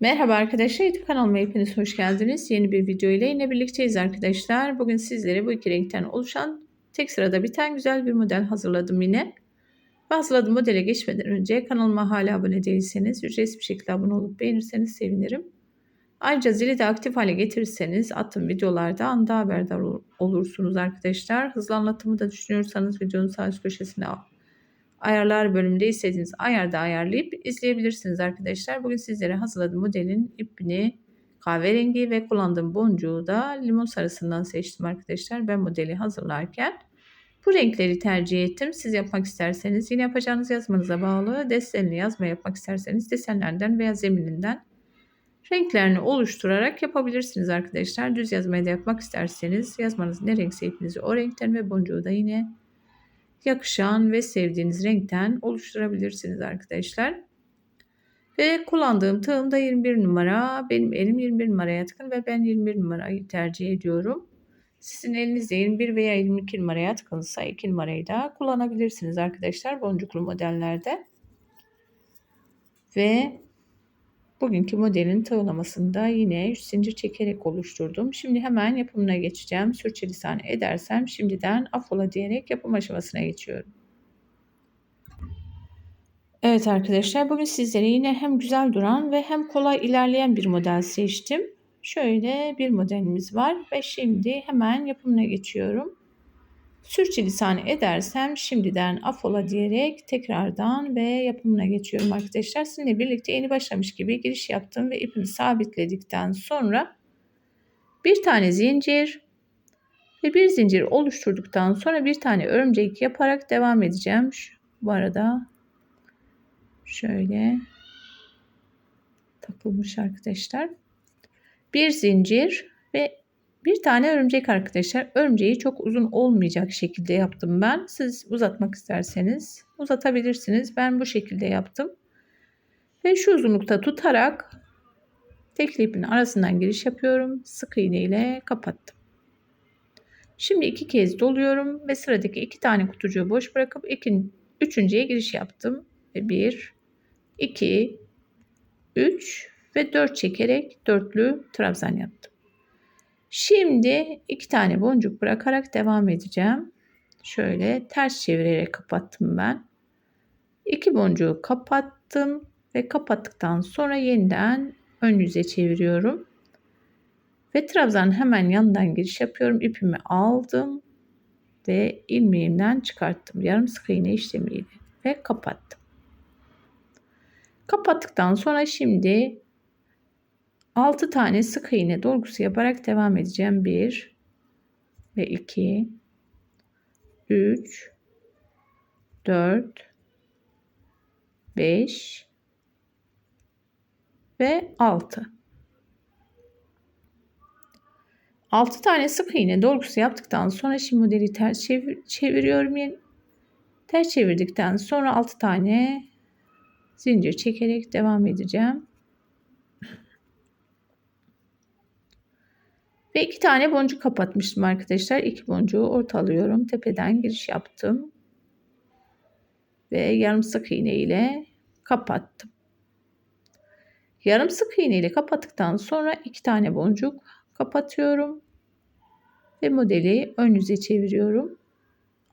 Merhaba arkadaşlar, YouTube kanalıma hepiniz hoş geldiniz. Yeni bir video ile yine birlikteyiz arkadaşlar. Bugün sizlere bu iki renkten oluşan tek sırada biten güzel bir model hazırladım yine. Ve hazırladığım modele geçmeden önce kanalıma hala abone değilseniz ücretsiz bir şekilde abone olup beğenirseniz sevinirim. Ayrıca zili de aktif hale getirirseniz attığım videolarda anda haberdar olursunuz arkadaşlar. Hızlı anlatımı da düşünüyorsanız videonun sağ üst köşesine ayarlar bölümünde istediğiniz ayarda ayarlayıp izleyebilirsiniz arkadaşlar. Bugün sizlere hazırladığım modelin ipini kahverengi ve kullandığım boncuğu da limon sarısından seçtim arkadaşlar. Ben modeli hazırlarken bu renkleri tercih ettim. Siz yapmak isterseniz yine yapacağınız yazmanıza bağlı. Desenli yazma yapmak isterseniz desenlerden veya zemininden renklerini oluşturarak yapabilirsiniz arkadaşlar. Düz yazmayı da yapmak isterseniz yazmanız ne renkse ipinizi o renkten ve boncuğu da yine yakışan ve sevdiğiniz renkten oluşturabilirsiniz arkadaşlar. Ve kullandığım tığım da 21 numara. Benim elim 21 numaraya yatkın ve ben 21 numarayı tercih ediyorum. Sizin elinizde 21 veya 22 numaraya yatkınsa 2 numarayı da kullanabilirsiniz arkadaşlar boncuklu modellerde. Ve Bugünkü modelin tığlamasında yine 3 zincir çekerek oluşturdum. Şimdi hemen yapımına geçeceğim. Sürçülisan edersem şimdiden afola diyerek yapım aşamasına geçiyorum. Evet arkadaşlar bugün sizlere yine hem güzel duran ve hem kolay ilerleyen bir model seçtim. Şöyle bir modelimiz var ve şimdi hemen yapımına geçiyorum. Sürçülisan edersem şimdiden afola diyerek tekrardan ve yapımına geçiyorum arkadaşlar. Sizinle birlikte yeni başlamış gibi giriş yaptım ve ipimi sabitledikten sonra bir tane zincir ve bir zincir oluşturduktan sonra bir tane örümcek yaparak devam edeceğim. Şu, bu arada şöyle takılmış arkadaşlar. Bir zincir ve bir tane örümcek arkadaşlar. Örümceği çok uzun olmayacak şekilde yaptım ben. Siz uzatmak isterseniz uzatabilirsiniz. Ben bu şekilde yaptım. Ve şu uzunlukta tutarak tekli ipin arasından giriş yapıyorum. Sık iğne ile kapattım. Şimdi iki kez doluyorum ve sıradaki iki tane kutucuğu boş bırakıp ikin, üçüncüye giriş yaptım. Ve bir, iki, üç ve dört çekerek dörtlü trabzan yaptım. Şimdi iki tane boncuk bırakarak devam edeceğim. Şöyle ters çevirerek kapattım ben. İki boncuğu kapattım ve kapattıktan sonra yeniden ön yüze çeviriyorum. Ve trabzanın hemen yanından giriş yapıyorum. İpimi aldım ve ilmeğimden çıkarttım. Yarım sık iğne işlemiyle ve kapattım. Kapattıktan sonra şimdi 6 tane sık iğne dolgusu yaparak devam edeceğim. 1 ve 2 3 4 5 ve 6 6 tane sık iğne dolgusu yaptıktan sonra şimdi modeli ters çevir çeviriyorum. Ters çevirdikten sonra 6 tane zincir çekerek devam edeceğim. Ve iki tane boncuk kapatmıştım arkadaşlar. İki boncuğu ortalıyorum. Tepeden giriş yaptım. Ve yarım sık iğne ile kapattım. Yarım sık iğne ile kapattıktan sonra iki tane boncuk kapatıyorum. Ve modeli ön yüze çeviriyorum.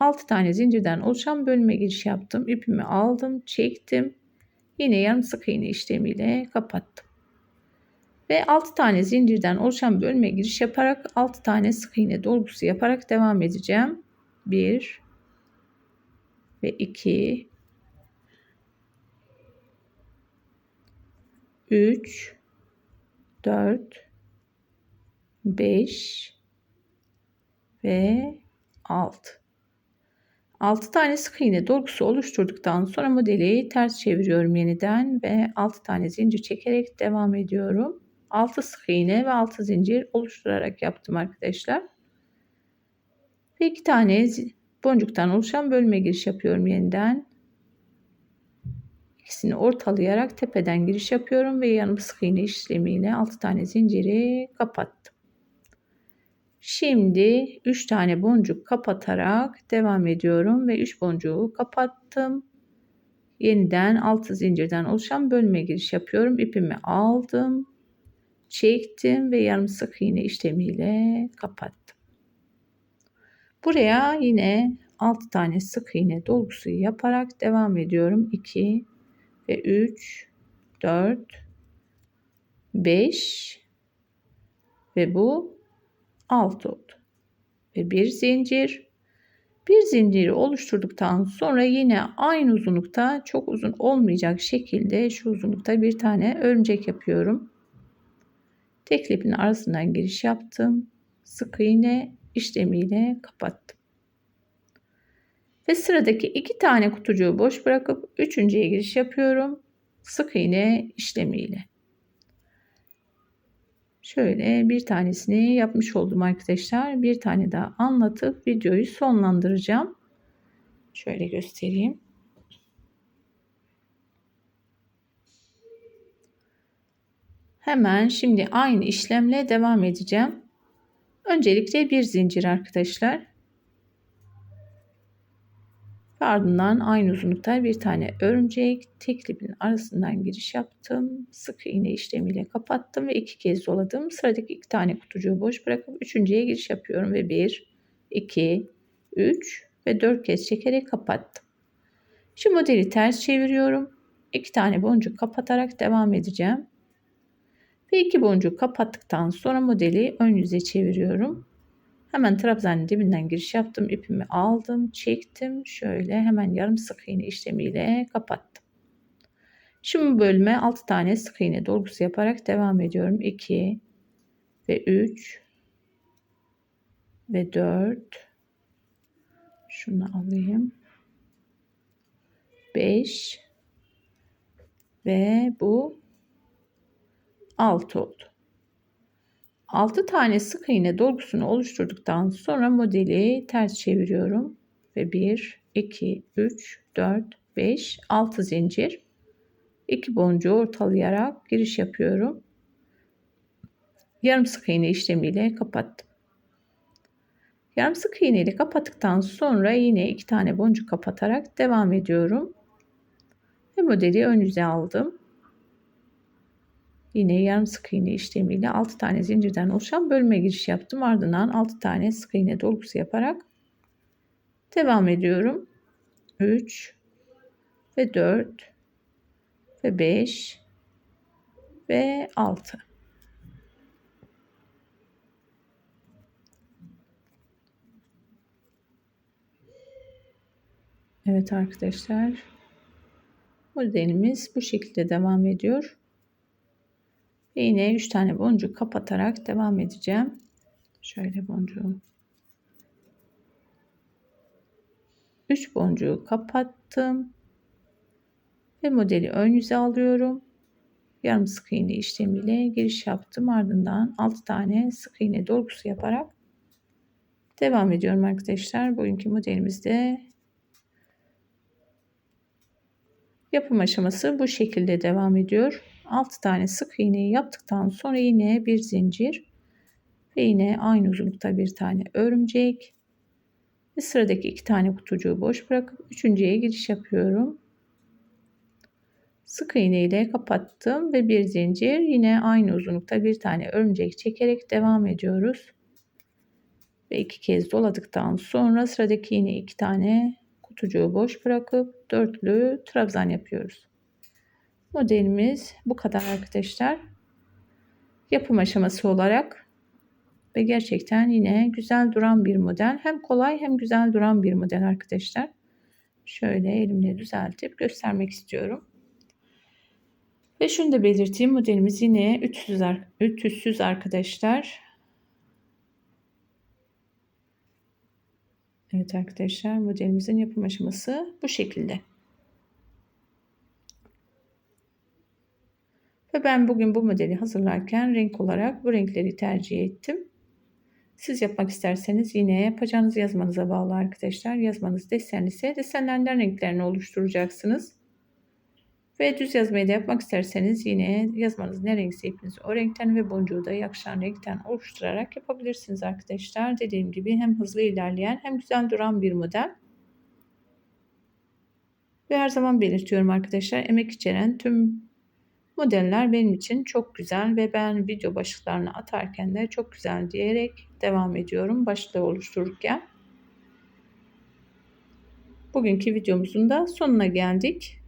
6 tane zincirden oluşan bölüme giriş yaptım. İpimi aldım, çektim. Yine yarım sık iğne işlemiyle kapattım. Ve 6 tane zincirden oluşan bölme giriş yaparak 6 tane sık iğne dolgusu yaparak devam edeceğim. 1 ve 2 3 4 5 ve 6 6 tane sık iğne dolgusu oluşturduktan sonra modeli ters çeviriyorum yeniden ve 6 tane zincir çekerek devam ediyorum. 6 sık iğne ve 6 zincir oluşturarak yaptım arkadaşlar. Ve 2 tane boncuktan oluşan bölme giriş yapıyorum yeniden. İkisini ortalayarak tepeden giriş yapıyorum ve yanım sık iğne işlemiyle 6 tane zinciri kapattım. Şimdi 3 tane boncuk kapatarak devam ediyorum ve 3 boncuğu kapattım. yeniden 6 zincirden oluşan bölme giriş yapıyorum. İpimi aldım, çektim ve yarım sık iğne işlemiyle kapattım. Buraya yine 6 tane sık iğne dolgusu yaparak devam ediyorum. 2 ve 3 4 5 ve bu 6 oldu. Ve bir zincir bir zinciri oluşturduktan sonra yine aynı uzunlukta çok uzun olmayacak şekilde şu uzunlukta bir tane örümcek yapıyorum. Tek ipin arasından giriş yaptım. Sık iğne işlemiyle kapattım. Ve sıradaki iki tane kutucuğu boş bırakıp üçüncüye giriş yapıyorum. Sık iğne işlemiyle. Şöyle bir tanesini yapmış oldum arkadaşlar. Bir tane daha anlatıp videoyu sonlandıracağım. Şöyle göstereyim. Hemen şimdi aynı işlemle devam edeceğim. Öncelikle bir zincir arkadaşlar. ardından aynı uzunlukta bir tane örümcek tek ipin arasından giriş yaptım. Sık iğne işlemiyle kapattım ve iki kez doladım. Sıradaki iki tane kutucuğu boş bırakıp üçüncüye giriş yapıyorum ve bir, iki, üç ve dört kez çekerek kapattım. Şu modeli ters çeviriyorum. İki tane boncuk kapatarak devam edeceğim. Ve iki boncuk kapattıktan sonra modeli ön yüze çeviriyorum. Hemen trabzanın dibinden giriş yaptım. ipimi aldım, çektim. Şöyle hemen yarım sık iğne işlemiyle kapattım. Şimdi bölme 6 tane sık iğne dolgusu yaparak devam ediyorum. 2 ve 3 ve 4 şunu alayım. 5 ve bu 6 oldu. 6 tane sık iğne dolgusunu oluşturduktan sonra modeli ters çeviriyorum ve 1 2 3 4 5 6 zincir 2 boncuğu ortalayarak giriş yapıyorum. Yarım sık iğne işlemiyle kapattım. Yarım sık iğne ile kapattıktan sonra yine iki tane boncuk kapatarak devam ediyorum. Ve modeli ön yüze aldım. Yine yarım sık iğne işlemiyle 6 tane zincirden oluşan bölme giriş yaptım. Ardından 6 tane sık iğne dolgusu yaparak devam ediyorum. 3 ve 4 ve 5 ve 6. Evet arkadaşlar. Modelimiz bu şekilde devam ediyor. Ve yine 3 tane boncuk kapatarak devam edeceğim. Şöyle boncuğu. 3 boncuğu kapattım. Ve modeli ön yüze alıyorum. Yarım sık iğne işlemiyle giriş yaptım. Ardından 6 tane sık iğne dolgusu yaparak devam ediyorum arkadaşlar. Bugünkü modelimizde yapım aşaması bu şekilde devam ediyor. 6 tane sık iğneyi yaptıktan sonra yine bir zincir ve yine aynı uzunlukta bir tane örümcek ve sıradaki iki tane kutucuğu boş bırakıp üçüncüye giriş yapıyorum. Sık iğne ile kapattım ve bir zincir yine aynı uzunlukta bir tane örümcek çekerek devam ediyoruz. Ve iki kez doladıktan sonra sıradaki yine iki tane kutucuğu boş bırakıp dörtlü trabzan yapıyoruz. Modelimiz bu kadar arkadaşlar. Yapım aşaması olarak ve gerçekten yine güzel duran bir model. Hem kolay hem güzel duran bir model arkadaşlar. Şöyle elimle düzeltip göstermek istiyorum. Ve şunu da belirteyim modelimiz yine ütüsüz, ütüsüz arkadaşlar. Evet arkadaşlar modelimizin yapım aşaması bu şekilde. Ve ben bugün bu modeli hazırlarken renk olarak bu renkleri tercih ettim. Siz yapmak isterseniz yine yapacağınız yazmanıza bağlı arkadaşlar. Yazmanız desen ise desenlerden renklerini oluşturacaksınız. Ve düz yazmayı da yapmak isterseniz yine yazmanız ne renkse ipinizi o renkten ve boncuğu da yakışan renkten oluşturarak yapabilirsiniz arkadaşlar. Dediğim gibi hem hızlı ilerleyen hem güzel duran bir model. Ve her zaman belirtiyorum arkadaşlar emek içeren tüm modeller benim için çok güzel ve ben video başlıklarını atarken de çok güzel diyerek devam ediyorum başlığı oluştururken. Bugünkü videomuzun da sonuna geldik.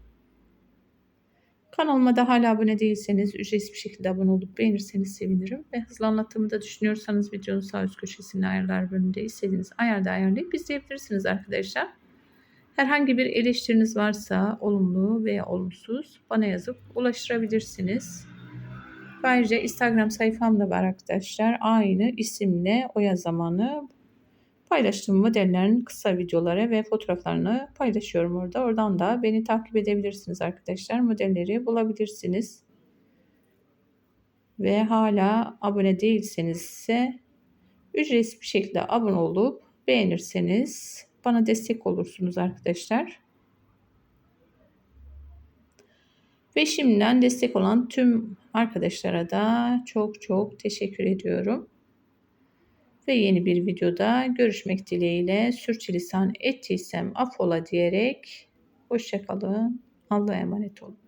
Kanalıma da hala abone değilseniz ücretsiz bir şekilde abone olup beğenirseniz sevinirim. Ve hızlı anlatımı da düşünüyorsanız videonun sağ üst köşesinde ayarlar bölümünde istediğiniz ayarda ayarlayıp izleyebilirsiniz arkadaşlar. Herhangi bir eleştiriniz varsa olumlu veya olumsuz bana yazıp ulaştırabilirsiniz. Ayrıca Instagram sayfam da var arkadaşlar. Aynı isimle Oya Zamanı paylaştığım modellerin kısa videoları ve fotoğraflarını paylaşıyorum orada. Oradan da beni takip edebilirsiniz arkadaşlar. Modelleri bulabilirsiniz. Ve hala abone değilseniz ise ücretsiz bir şekilde abone olup beğenirseniz bana destek olursunuz arkadaşlar. Ve şimdiden destek olan tüm arkadaşlara da çok çok teşekkür ediyorum. Ve yeni bir videoda görüşmek dileğiyle sürçülisan ettiysem affola diyerek hoşçakalın. Allah'a emanet olun.